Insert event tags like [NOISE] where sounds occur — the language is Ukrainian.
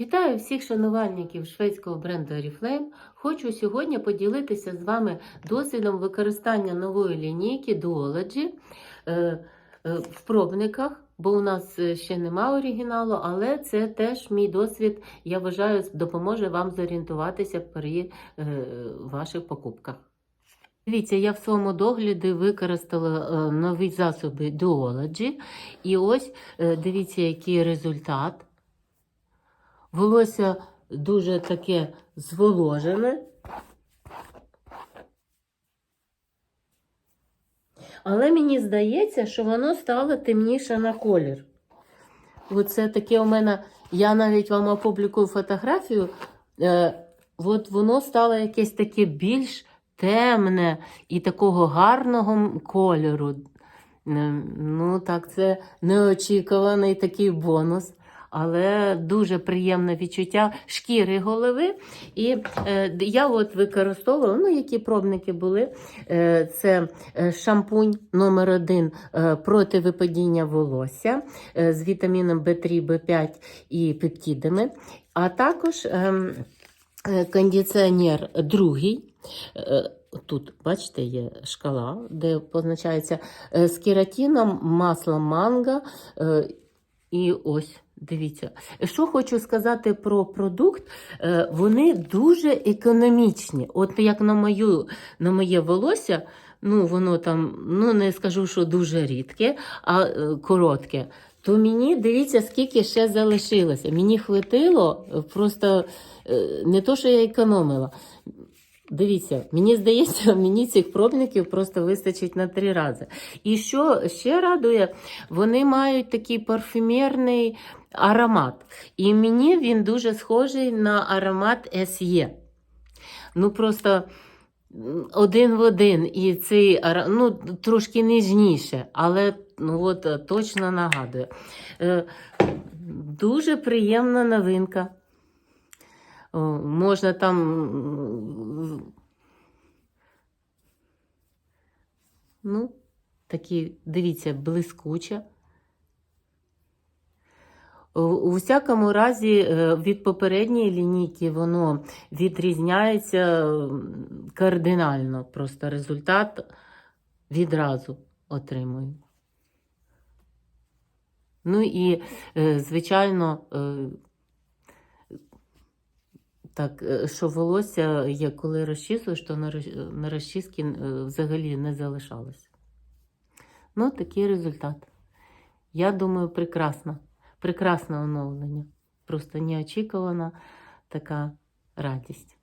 Вітаю всіх шанувальників шведського бренду Oriflame. Хочу сьогодні поділитися з вами досвідом використання нової лінійки Duology е, е, в пробниках, бо у нас е, ще нема оригіналу, але це теж мій досвід, я вважаю, допоможе вам зорієнтуватися при ваших покупках. Дивіться, я в своєму догляді використала нові засоби Duology. І ось дивіться, який результат. Волосся дуже таке зволожене. Але мені здається, що воно стало темніше на колір. Оце таке у мене, я навіть вам опублікую фотографію. Е, от воно стало якесь таке більш темне і такого гарного кольору. Ну, так, це неочікуваний такий бонус. Але дуже приємне відчуття шкіри голови. І е, я от використовувала, ну, які пробники були. Е, це е, шампунь номер 1 е, проти випадіння волосся е, з вітаміном В3, В5 і пептидами. А також е, е, кондиціонер другий. Е, Тут, бачите, є шкала, де позначається е, з кератином, маслом манго. І ось, дивіться. Що хочу сказати про продукт, Е, вони дуже економічні. От як на, мою, на моє волосся, ну воно там, ну не скажу, що дуже рідке, а е, коротке. То мені дивіться, скільки ще залишилося. Мені хватило просто е, не то, що я економила. Дивіться, мені здається, [LAUGHS] мені цих пробників просто вистачить на три рази. І що ще радує, вони мають такий парфюмерний аромат. І мені він дуже схожий на аромат SE. Ну просто один в один. І цей ну, трошки ніжніше, але ну, от, точно нагадує. Е, дуже приємна новинка. Можна там. Ну, такі, дивіться, блискуче. У- всякому разі, е, від попередньої лінійки воно відрізняється кардинально. Просто результат відразу отримую. Ну і, е, звичайно, е, так, е, що волосся, як коли розчісуєш, то на, роз- розчіски е, взагалі не залишалося. Ну, такий результат. Я думаю, прекрасно. Прекрасне оновлення. Просто неочікувана така радість.